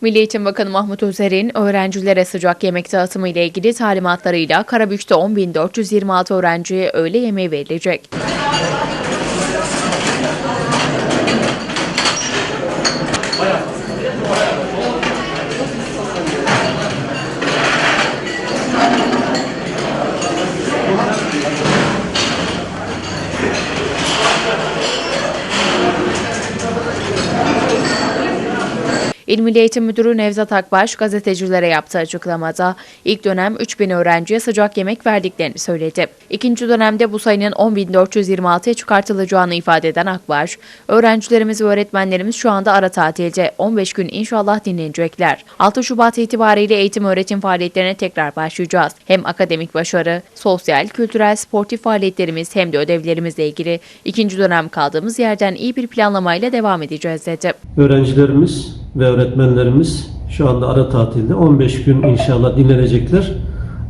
Milli Eğitim Bakanı Mahmut Özer'in öğrencilere sıcak yemek dağıtımı ile ilgili talimatlarıyla Karabük'te 10.426 öğrenciye öğle yemeği verilecek. İl Milli Eğitim Müdürü Nevzat Akbaş gazetecilere yaptığı açıklamada ilk dönem 3000 öğrenciye sıcak yemek verdiklerini söyledi. İkinci dönemde bu sayının 10.426'ya çıkartılacağını ifade eden Akbaş, öğrencilerimiz ve öğretmenlerimiz şu anda ara tatilde 15 gün inşallah dinlenecekler. 6 Şubat itibariyle eğitim öğretim faaliyetlerine tekrar başlayacağız. Hem akademik başarı, sosyal, kültürel, sportif faaliyetlerimiz hem de ödevlerimizle ilgili ikinci dönem kaldığımız yerden iyi bir planlamayla devam edeceğiz dedi. Öğrencilerimiz ve öğretmenlerimiz şu anda ara tatilde 15 gün inşallah dinlenecekler.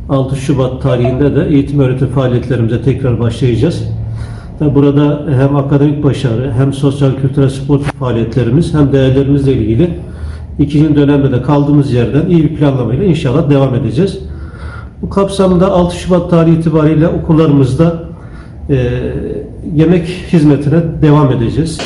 6 Şubat tarihinde de eğitim öğretim faaliyetlerimize tekrar başlayacağız. Tabi burada hem akademik başarı hem sosyal kültürel sportif faaliyetlerimiz hem değerlerimizle ilgili ikinci dönemde de kaldığımız yerden iyi bir planlamayla inşallah devam edeceğiz. Bu kapsamda 6 Şubat tarihi itibariyle okullarımızda eee, yemek hizmetine devam edeceğiz.